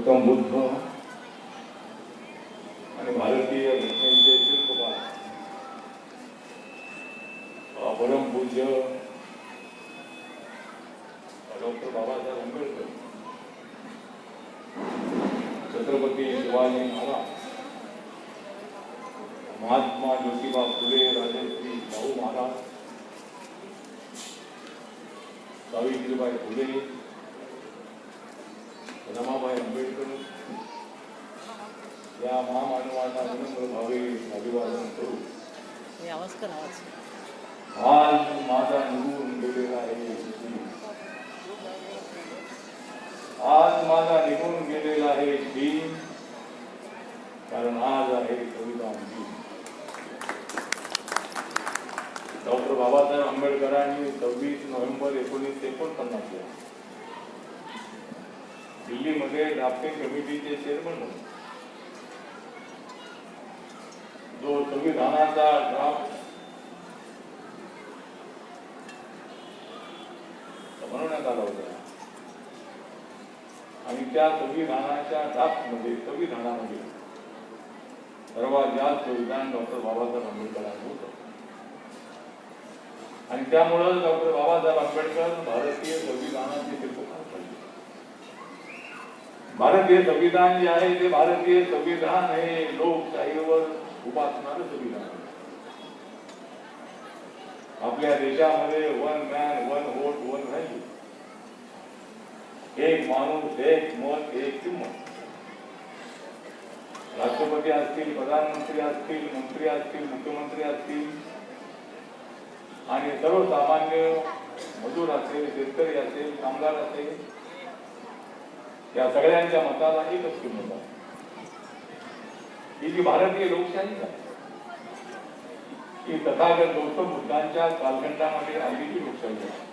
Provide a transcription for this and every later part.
गौतम बुद्ध आणि विनम्र भावे अभिवादन करू आवाज कर आवाज आज माझा निघून गेलेला आहे दिन. आज माझा निघून गेलेला आहे दिन कारण आज आहे संविधान डॉक्टर बाबासाहेब आंबेडकरांनी सव्वीस नोव्हेंबर एकोणीसशे एकोणपन्नास दिल्लीमध्ये ड्राफ्टिंग कमिटीचे चेअरमन होते जो संविधानाचा ड्राफ्ट बनवण्यात आला होता आणि त्या संविधानाच्या ड्राफ्टमध्ये संविधानामध्ये सर्वात जास्त योगदान डॉक्टर बाबासाहेब आंबेडकरांचं होतं आणि त्यामुळं डॉक्टर बाबासाहेब आंबेडकर भारतीय संविधानाचे शिल्पकार झाले भारतीय संविधान जे आहे ते भारतीय संविधान हे लोकशाहीवर उभा असणारं आपल्या देशामध्ये one man one vote one value एक माणूस एक मत एक किंमत राष्ट्रपती असतील प्रधानमंत्री असतील मंत्री असतील मुख्यमंत्री असतील आणि सर्वसामान्य मजूर असेल शेतकरी असेल कामगार असेल या सगळ्यांच्या मताला एकच किंमत आहे. ही जी भारतीय लोकशाही आहे ही तथागत गौतम बुद्धांच्या कालखंडामध्ये आलेली लोकशाही आहे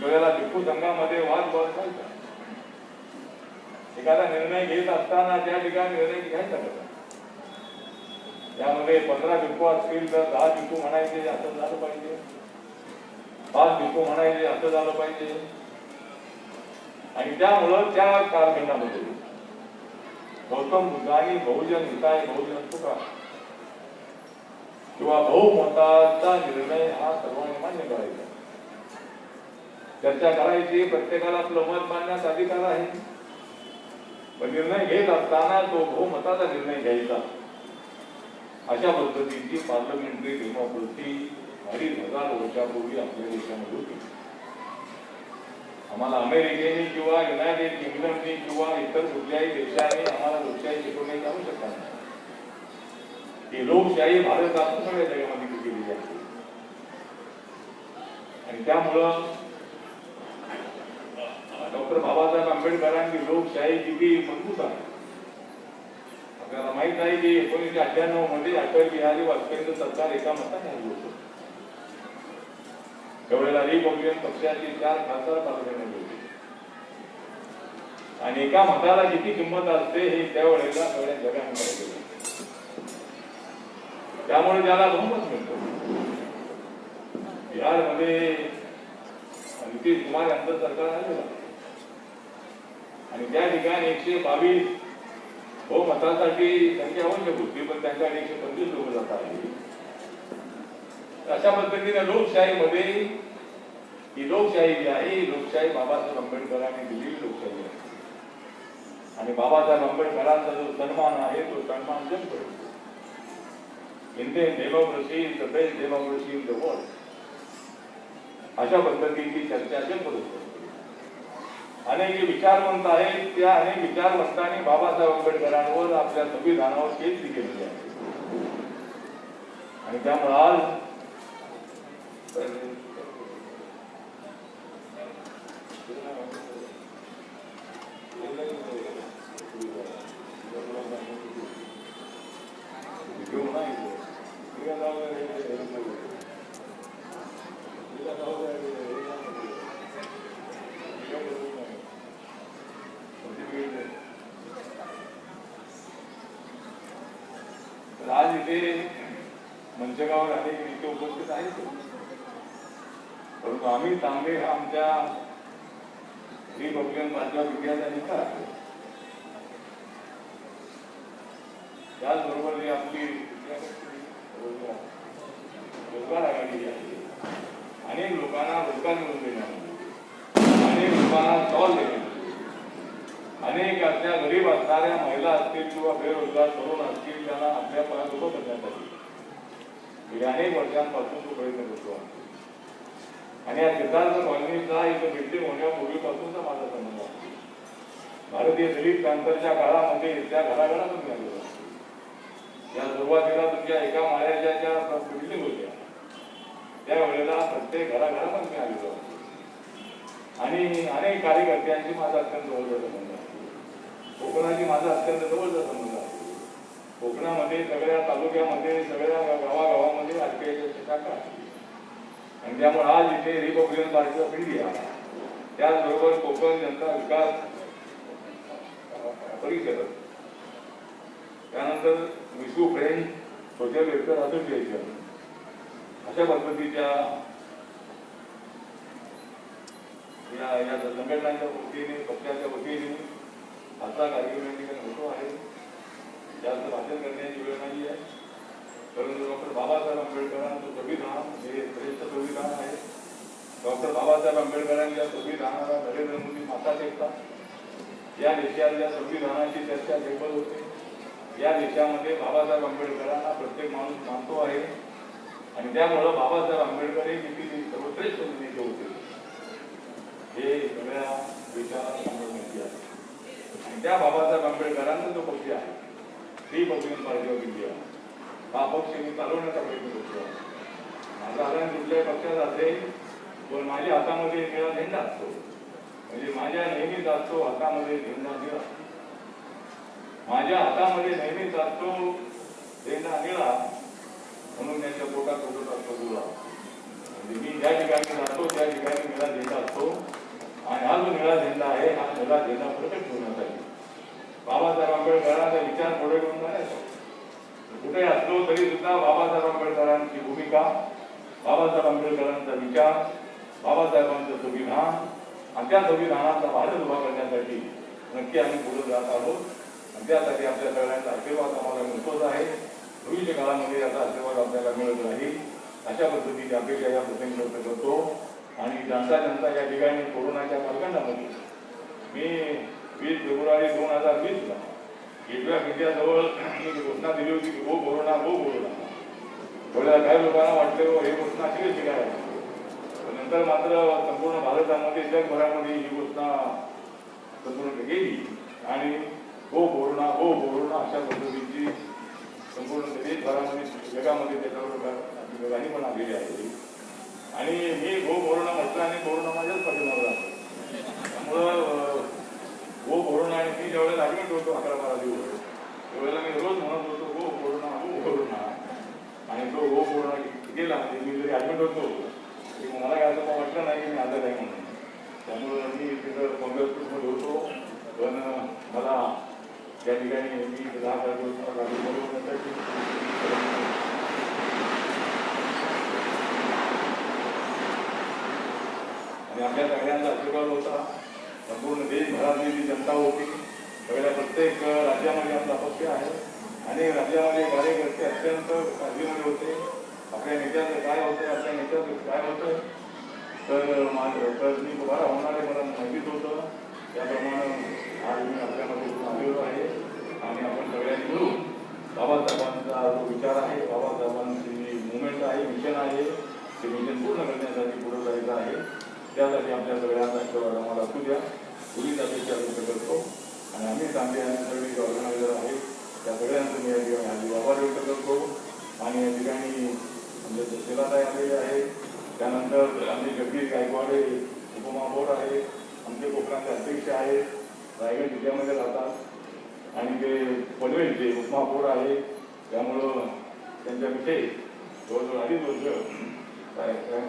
डोळ्याला टिपू संघामध्ये वाद बसायचा. एखादा निर्णय घेत असताना त्या ठिकाणी निर्णय घ्यायचा कसा? त्यामध्ये पंधरा टिपू असतील तर दहा टिपू म्हणायचे असं झालं पाहिजे. पाच टिपू म्हणायचे असं झालं पाहिजे. आणि त्यामुळं त्या कालखंडामध्ये गौतम बुद्धांनी बहुजन हिताय बहुजन सुखा. किंवा बहुमताचा निर्णय हा सर्वांनी मान्य करायचा. चर्चा करायची प्रत्येकाला आपलं मत मांडण्याचा अधिकार आहे. पण निर्णय घेत असताना तो बहुमताचा निर्णय घ्यायचा. अशा पद्धतीची पार्लमेंटरी डेमोक्रेसी अडीच हजार वर्षापूर्वी आपल्या देशामध्ये होती. आम्हाला अमेरिकेने किंवा युनायटेड किंगडमने किंवा इतर कुठल्याही देशाने आम्हाला लोकशाही शिकवण्याची जाऊ शकणार ही लोकशाही भारतात सगळ्या जगामध्ये केली जाते आणि त्यामुळं डॉक्टर बाबासाहेब आंबेडकरांची लोकशाही किती मजबूत आहे. आपल्याला माहीत आहे की एकोणीसशे अठ्ठ्याण्णवमध्ये अटल बिहारी वाजपेयींचं सरकार एका मताने हल्लं होतं. त्यावेळेला रिपब्लिकन पक्षाची चार खासदार पार्लमेंटमध्ये होते आणि एका मताला किती किंमत असते हे त्यावेळेला सगळ्या जगाने पाहिजे त्यामुळे त्याला बहुमत मिळतो. बिहारमध्ये नितीश कुमार यांचं सरकार आलेलं आणि त्या ठिकाणी एकशे बावीस बहुमतासाठी संख्या आवश्यक होती पण त्यांच्याकडे एकशे पंचवीस लोक जात आहे अशा पद्धतीने लोकशाहीमध्ये ही लोकशाही जी आहे ही लोकशाही बाबासाहेब आंबेडकरांनी दिलेली लोकशाही आहे. आणि बाबासाहेब आंबेडकरांचा जो सन्मान आहे तो सन्मान जग करतो Indian democracy is the best democracy in the world. अशा पद्धतीची चर्चा जगभर होते. अनेक जे विचारवंत आहेत त्या अनेक विचारवंतांनी बाबासाहेब आंबेडकरांवर आपल्या संविधानावर केली केलेली आहे. आणि त्यामुळे आज तर आज इथे मंचगावर अनेक नेते उपस्थित आहेत आम्ही आमच्या रिपब्लिकन पार्टी ऑफ इंडियाचा त्याचबरोबर जी आपली रोजगार आघाडी जी आहे अनेक लोकांना रोजगार मिळवून देण्यामध्ये अनेक लोकांना स्टॉल देण्यामध्ये अनेक आपल्या गरीब असणाऱ्या महिला असतील किंवा बेरोजगार तरुण असतील त्यांना आपल्या पायात उभं करण्यासाठी गेल्या अनेक वर्षांपासून तो प्रयत्न करतो आहे. आणि या सिद्धार्थ कॉलनीचा इथं बिल्डिंग होण्यापूर्वीपासूनचा माझा संबंध आहे. भारतीय दलित क्रांतीच्या काळामध्ये त्या घराघरातून मिळालेलं या सुरुवातीला तुमच्या एका माळ्याच्या ज्या बिल्डिंग होत्या त्यावेळेला प्रत्येक घराघरातून मिळालेलो आहे. आणि अनेक कार्यकर्त्यांशी माझा अत्यंत जवळचा संबंध आहे. कोकणाशी माझा अत्यंत जवळचा संबंध आहे. कोकणामध्ये सगळ्या तालुक्यामध्ये सगळ्या गावागावामध्ये आरपीआयच्या शाखा आहेत. आणि त्यामुळे आज इथे रिपब्लिकन पार्टी ऑफ इंडिया त्याचबरोबर कोकण जनता विकास परिषद. त्यानंतर विश्व फ्रेंड सोशल वेलफेअर असोसिएशन. अशा पद्धतीच्या या या संघटनांच्या वतीने पक्षाच्या वतीने आता कार्यक्रम या ठिकाणी होतो आहे. जास्त भाषण करण्याची वेळ नाही आहे. परंतु डॉक्टर बाबासाहेब आंबेडकरांचं संविधान हे श्रेष्ठ संविधान आहे डॉक्टर बाबासाहेब आंबेडकरांच्या संविधानाला नरेंद्र मोदी माता टेकतात या देशातल्या संविधानाची चर्चा टेबल होते. या देशामध्ये बाबासाहेब आंबेडकरांना प्रत्येक माणूस मानतो आहे. आणि त्यामुळं बाबासाहेब आंबेडकर हे किती सर्वश्रेष्ठ नेते होते. हे सगळ्या देशाला माहिती आहे आणि त्या बाबासाहेब आंबेडकरांचा जो पक्ष आहे. Republican party of India. हा मी चालवण्याचा प्रयत्न करतो. आहे. माझा आदान कुठल्याही पक्षात असेल पण माझ्या हातामध्ये निळा झेंडा असतो. म्हणजे माझ्या नेहमीच असतो हातामध्ये झेंडा निळा माझ्या हातामध्ये नेहमीच असतो झेंडा निळा म्हणून त्यांच्या पोटात उठत असतो गुळा म्हणजे मी ज्या ठिकाणी जातो त्या ठिकाणी निळा झेंडा असतो. आणि हा जो निळा झेंडा आहे हा निळा झेंडा प्रकट होण्यासाठी. बाबासाहेब आंबेडकरांचा विचार पुढे घेऊन जाण्याचा कुठे असलो तरी सुद्धा बाबासाहेब आंबेडकरांची भूमिका बाबासाहेब आंबेडकरांचा विचार बाबासाहेबांचं संविधान आणि त्या संविधानाचा भारत उभा करण्यासाठी नक्की आम्ही पुढे जात आहोत. आणि त्यासाठी आपल्या सगळ्यांचा आशीर्वाद आम्हाला मिळतोच आहे. भविष्य काळामध्ये याचा आशीर्वाद आपल्याला मिळत राहील. अशा पद्धतीची अपेक्षा या प्रसंगी व्यक्त करतो. आणि जनता जनता या ठिकाणी कोरोनाच्या कालखंडामध्ये मी वीस फेब्रुवारी दोन हजार वीसला गेटवे ऑफ इंडियाजवळ मी घोषणा दिली होती की हो कोरोना हो कोरोना थोड्या काही लोकांना वाटले हो, हे घोषणा अशी कशी काय? पण नंतर मात्र संपूर्ण भारतामध्ये जगभरामध्ये ही घोषणा संपूर्ण गेली. आणि हो कोरोना हो कोरोना अशा पद्धतीची संपूर्ण देशभरामध्ये जगामध्ये त्याच्यावर गाणी पण आलेली आहे. आणि मी गो कोरोना म्हटलं आणि कोरोना माझ्याच पाठीमागे त्यामुळं अं, गो कोरोना आणि मी ज्यावेळेला ऍडमिट होतो अकरा बारा दिवस त्यावेळेला मी रोज म्हणत होतो गो कोरोना गो कोरोना आणि तो गो कोरोना गेला म्हणजे होतो मला काय असं वाटलं नाही की मी आजार आहे म्हणून. त्यामुळं मी तिथं काँग्रेसमध्ये होतो पण मला त्या ठिकाणी मी दहा दिवस लागू आणि आपल्या सगळ्यांचा आशीर्वाद होता. संपूर्ण देशभरातली जी जनता होती सगळ्या प्रत्येक राज्यामध्ये आपला पक्ष आहे. आणि राज्यामध्ये कार्यकर्ते अत्यंत काळजीमध्ये होते. आपल्या नेत्याचं काय होतं आपल्या नेत्याचं काय होतं तर माझं तर मी बरा होणार आहे मला माहितीच होतं. त्याप्रमाणे आज मी आपल्यामध्ये आलेलो आहे. आणि आपण सगळ्यांनी मिळून बाबासाहेबांचा जो विचार आहे बाबासाहेबांची जी मुवमेंट आहे मिशन आहे ते मिशन पूर्ण करण्यासाठी पुढे जायचं आहे. त्यासाठी आपल्या सगळ्यांचा आशीर्वाद आम्हाला असू द्या. पोलीस अपेक्षा व्यक्त करतो आणि आम्ही चांगले आणि सगळे ऑर्गनायझर आहेत. त्या सगळ्यांचं मी या ठिकाणी आभार व्यक्त करतो आणि या ठिकाणी आमचे तहसीलदार आलेले आहेत त्यानंतर आमचे जगदीश गायकवाडे उपमहापौर आहे आमचे कोकणाचे अध्यक्ष आहेत रायगड जिल्ह्यामध्ये राहतात. आणि ते पनवेलचे उपमहापौर आहे त्यामुळं त्यांच्याविषयी जवळजवळ अडीच वर्ष काय काय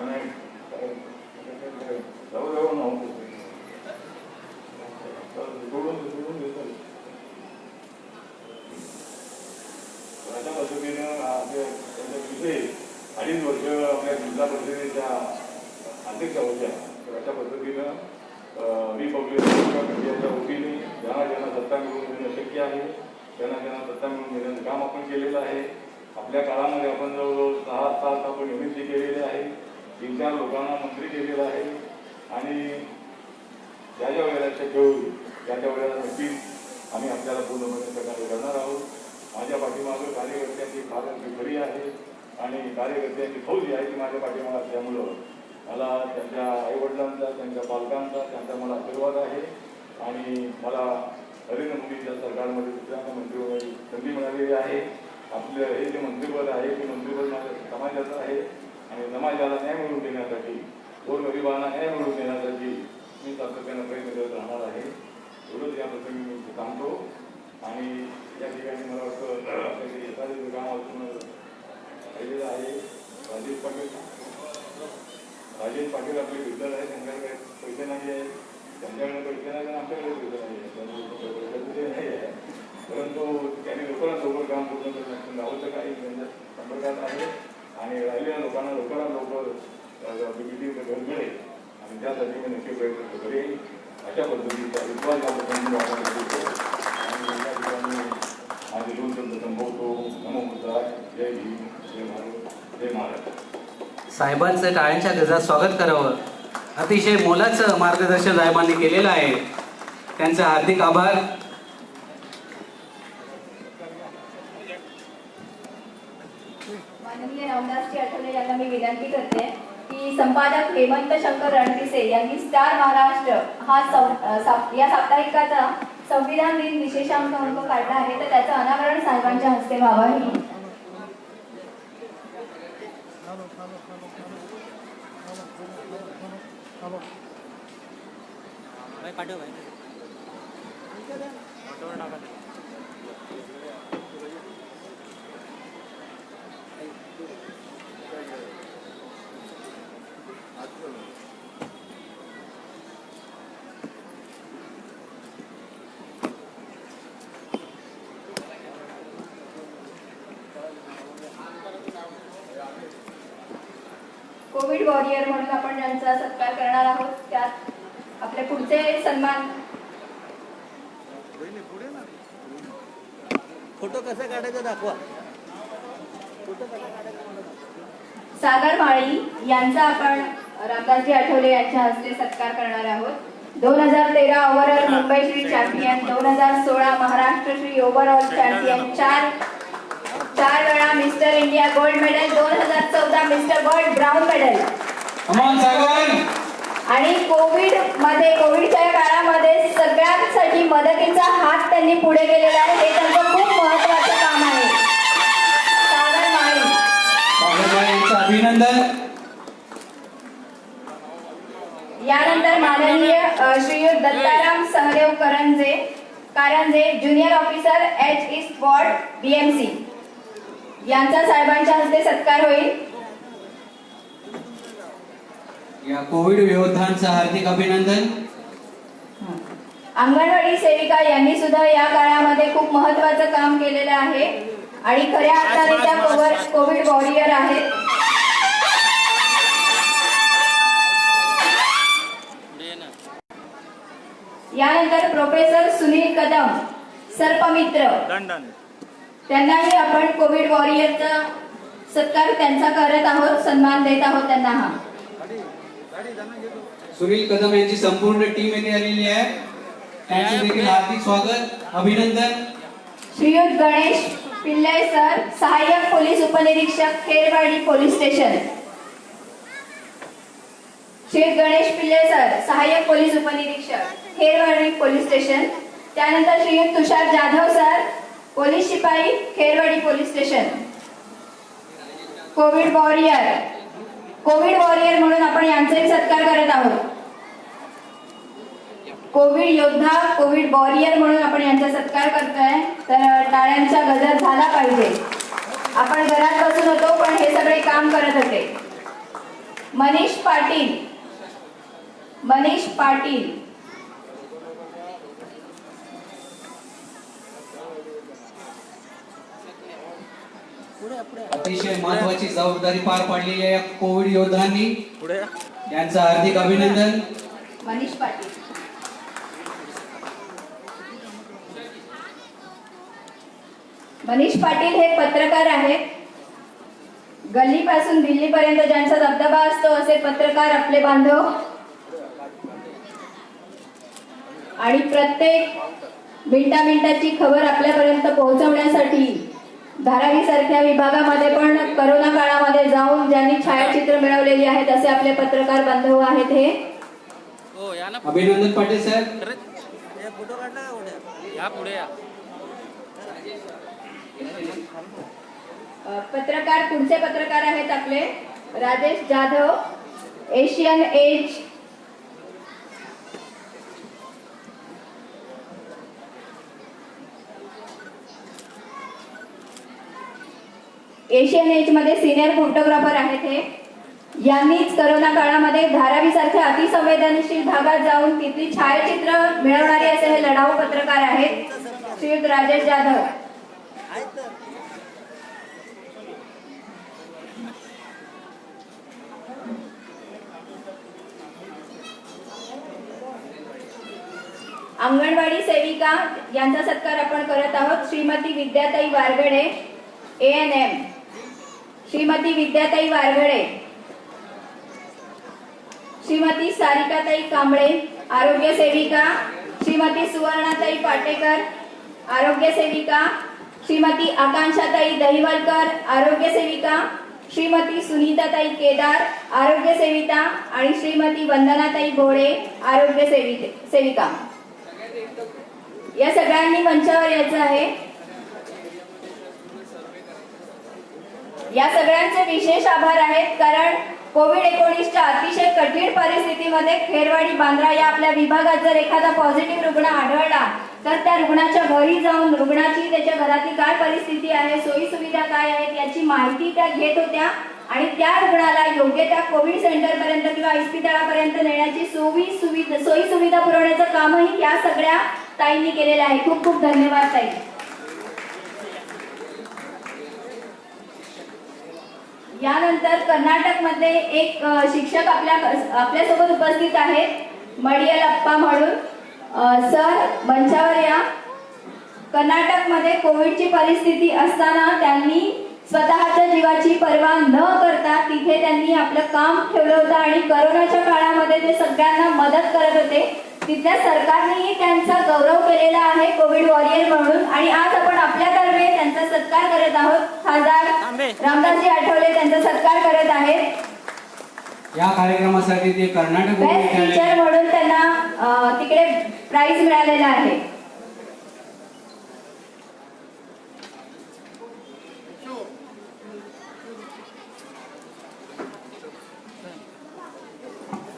आणि जवळजवळ नव्हतं जोडून जोडून देतो अशा आपल्या जिल्हा परिषदेच्या अध्यक्षा होत्या तर अशा पद्धतीनं रिपब्लिक मीडियाच्या वतीने ज्यांना ज्यांना सत्ता मिळवून देणं शक्य आहे त्यांना त्यांना सत्ता मिळवून देण्याचं काम आपण केलेलं आहे आपल्या काळामध्ये आपण जवळजवळ सहा सात आपण एम केलेले आहे तीन चार लोकांना मंत्री केलेलं आहे आणि ज्या ज्या वेळेला शक्य होईल त्या त्या वेळेला नक्कीच आम्ही आपल्याला पूर्णपणे प्रकारे करणार आहोत. माझ्या पाठीमागं कार्यकर्त्यांची फार खरी आहे. आणि कार्यकर्त्यांची फौजी आहे ती माझ्या पाठीमागा असल्यामुळं मला त्यांच्या आईवडिलांचा त्यांच्या पालकांचा त्यांचा मला आशीर्वाद आहे. आणि मला नरेंद्र मोदींच्या सरकारमध्ये दुसऱ्यांदा मंत्रिपदाची संधी मिळालेली आहे. आपलं हे जे मंत्रिपद आहे ते मंत्रिपद माझ्या समाजाचं आहे. आणि समाजाला न्याय मिळवून देण्यासाठी गोरगरिबांना न्याय मिळवून देण्यासाठी मी सातत्यानं प्रयत्न करत राहणार आहे. एवढंच या प्रसंगी मी सांगतो. थांबतो आणि या ठिकाणी मला वाटतं आपल्याकडे एखादं राहिलेलं आहे. राजेश पाटील. राजेश पाटील आपले बिल्डर आहे त्यांच्याकडे पैसे नाही आहे त्यांच्याकडे पैसे नाही आणि आमच्याकडे पैसे नाही आहे नाही आहे. परंतु त्यांनी लोकांना लवकर काम पूर्ण करण्याचं गावचं काही त्यांच्या संपर्कात आहे. आणि राहिलेल्या लोकांना लवकरात लवकर बीबीटी घर मिळेल. आणि त्यासाठी मी नक्की प्रयत्न करेल अशा पद्धतीचा विश्वास या प्रसंगी वापर करतो आणि या ठिकाणी माझे दोन शब्द संभवतो नमो जय भीम. साहेबांचं टाळ्यांच्या गजात स्वागत करावं. अतिशय मोलाचं मार्गदर्शन साहेबांनी केलेलं आहे. त्यांचे हार्दिक आभार. माननीय रामदासजी आठवले यांना मी विनंती करते की संपादक हेमंत शंकर रणपिसे यांनी स्टार महाराष्ट्र हा साप- या साप्ताहिकाचा संविधान दिन विशेषांक अंक काढला आहे. तर त्याचं अनावरण साहेबांच्या हस्ते व्हावं. ভাই পাঠিও ভাই। টাকা দেন कोविड वॉरियर म्हणून आपण ज्यांचा सत्कार करणार आहोत त्यात आपले पुढचे सन्मान. फोटो कसा काढायचा दाखवा. फोटो कसा काढायचा सागर माळी यांचा आपण रामदासजी आठवले यांच्या हस्ते सत्कार करणार आहोत. दोन हजार तेरा ओव्हरऑल मुंबई श्री चॅम्पियन दोन हजार सोळा महाराष्ट्र श्री ओव्हरऑल चॅम्पियन चार चार वेळा मिस्टर इंडिया गोल्ड मेडल दोन हजार चौदा मिस्टर वर्ल्ड ब्राऊन मेडल. आणि कोविडमध्ये कोविडच्या काळामध्ये सगळ्यांसाठी मदतीचा हात त्यांनी पुढे केलेला आहे. हे त्यांचं खूप महत्वाचं काम आहे. अभिनंदन. यानंतर माननीय श्रीयुत Dattaram Sahadev Karanje Karanje junior officer H east ward BMC यांचा साहेबांच्या हस्ते सत्कार होईल. या कोविड योद्धांचं हार्दिक अभिनंदन. अंगणवाडी सेविका यांनी सुद्धा या काळामध्ये खूप महत्वाचं काम केलेलं आहे आणि खऱ्या अर्थाने त्या कोवर- कोविड वॉरियर आहेत. यानंतर प्रोफेसर सुनील कदम सर्पमित्र. त्यांनाही आपण कोविड वॉरियरचा सत्कार त्यांचा करत आहोत सन्मान देत आहोत त्यांना. हा सुनील कदम यांची संपूर्ण टीम येथे आलेली आहे. त्यांचे देखील हार्दिक स्वागत अभिनंदन. श्रीयुत गणेश पिल्ले सर सहाय्यक पोलीस उपनिरीक्षक खेरवाडी पोलीस स्टेशन. श्रीयुत गणेश पिल्ले सर सहाय्यक पोलीस उपनिरीक्षक खेरवाडी पोलीस स्टेशन. त्यानंतर श्रीयुत तुषार जाधव सर पोलीस शिपाई Kherwadi police station. Covid warrior. Covid warrior म्हणून आपण यांचाही सत्कार करत आहोत. कोविड योद्धा कोविड वॉरियर म्हणून आपण यांचा सत्कार करतोय. तर टाळ्यांचा गजर झाला पाहिजे. आपण घरात बसून होतो पण हे सगळे काम करत होते. मनीष पाटील. मनीष पाटील. अतिशय महत्वाची जबाबदारी पार पाडलेल्या या कोविड योद्धांनी. यांचं हार्दिक अभिनंदन. मनीष पाटील. मनीष पाटील हे पत्रकार आहेत. गल्लीपासून दिल्लीपर्यंत ज्यांचा दबदबा असतो असे पत्रकार आपले बांधव. आणि प्रत्येक मिनिटा मिनिटाची खबर आपल्यापर्यंत पोहोचवण्यासाठी धारावी सारख्या विभागामध्ये पण करोना काळामध्ये जाऊन ज्यांनी छायाचित्र मिळवलेली आहेत असे आपले पत्रकार बांधव आहेत हे. हो अभिनंदन पाटील साहेब. हे पत्रकार पुढचे पत्रकार आहेत आपले Rajesh Jadhav Asian age Asian एजमध्ये सिनियर फोटोग्राफर आहेत हे. यांनीच करोना काळामध्ये धारावी सारख्या अतिसंवेदनशील भागात जाऊन तिथली छायाचित्र मिळवणारे असे हे लढाऊ पत्रकार आहेत श्रीयुत राजेश जाधव. अंगणवाडी सेविका यांचा सत्कार आपण करत आहोत. Shrimati Vidyatai Wargade A N M Shrimati Vidyatai Warghade Shrimati Sarikatai Kamble आरोग्य सेविका श्रीमती सुवर्णाताई पाटेकर आरोग्य सेविका श्रीमती आकांक्षाताई दहिवलकर आरोग्य सेविका श्रीमती सुनीताताई केदार आरोग्य सेविका आणि श्रीमती वंदनाताई घोडे आरोग्य सेविका. या सगळ्यांनी मंचावर यायचं आहे. या सगळ्यांचे विशेष आभार आहेत कारण कोविड एकोणीसच्या अतिशय कठीण परिस्थितीमध्ये खेरवाडी बांद्रा या आपल्या विभागात जर एखादा पॉझिटिव्ह रुग्ण आढळला तर त्या रुग्णाच्या घरी जाऊन रुग्णाची त्याच्या घरातली काय परिस्थिती आहे सोयी सुविधा काय आहेत याची माहिती त्या घेत होत्या. आणि त्या रुग्णाला योग्य त्या कोविड सेंटर पर्यंत किंवा इस्पितळापर्यंत नेण्याची सोयी सुविधा सोयी सुविधा पुरवण्याचं कामही या सगळ्या ताईंनी केलेलं आहे. खूप खूप धन्यवाद ताई. यानंतर कर्नाटकमध्ये एक शिक्षक आपल्या आपल्यासोबत उपस्थित आहेत. मडियल अप्पा म्हणून सर मंचावर या. कर्नाटकमध्ये कोविडची परिस्थिती असताना त्यांनी स्वतःच्या जीवाची पर्वा न करता तिथे त्यांनी आपलं काम ठेवलं होतं आणि करोनाच्या काळामध्ये ते सगळ्यांना मदत करत होते. तिथल्या सरकारनेही त्यांचा गौरव केलेला आहे कोविड वॉरियर म्हणून. आणि आज आपण आपल्यातर्फे त्यांचा सत्कार करत आहोत. खासदार रामदासजी आठवले त्यांचा सत्कार करत आहेत. या कार्यक्रमासाठी ते कर्नाटक बेस्ट टीचर म्हणून त्यांना तिकडे प्राइज मिळालेला आहे.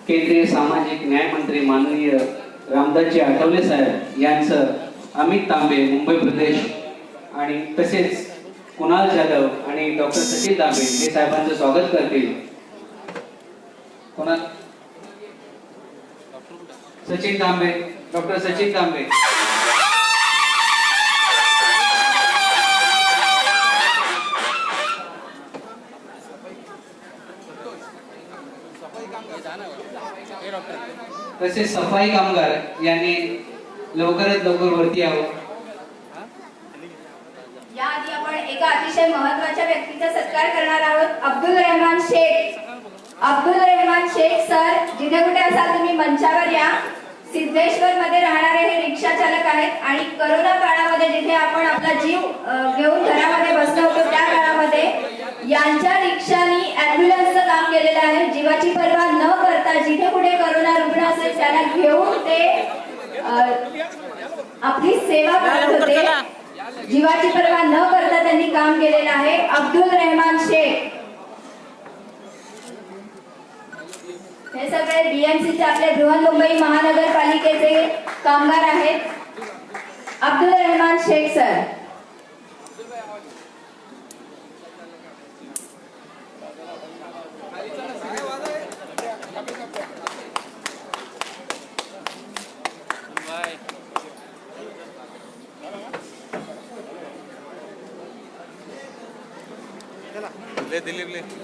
केंद्रीय सामाजिक न्याय मंत्री माननीय रामदासजी आठवले साहेब यांचं अमित तांबे मुंबई प्रदेश आणि तसेच कुणाल जाधव आणि डॉक्टर सचिन तांबे हे साहेबांचं स्वागत करतील. कुणाल? सचिन तांबे डॉक्टर सचिन तांबे. तसेच सफाई कामगार यांनी लवकरात लवकर वरती यावं. याआधी आपण एका अतिशय महत्त्वाच्या व्यक्तीचा सत्कार करणार आहोत अब्दुल रहमान शेख. अब्दुल रहमान शेख सर जिथे कुठे असाल तुम्ही मंचावर या. सिद्धेश्वर मध्ये राहणारे हे रिक्षा चालक आहेत आणि करोना काळामध्ये जिथे आपण आपला जीव घेऊन घरामध्ये बसलो होतो त्या काळामध्ये यांच्या रिक्षानी अँब्युलन्सचं काम केलेलं आहे. जीवाची पर्वा न करता जिथे कुठे करोना रुग्ण असेल त्याला घेऊन ते आपली सेवा करत होते. जीवाची पर्वा न करता त्यांनी काम केलेलं आहे. अब्दुल रहमान शेख. हे सगळे बीएमसीचे आपले बृहन्मुंबई महानगरपालिकेचे कामगार आहेत. अब्दुल रहमान शेख सर ले. दिलीपले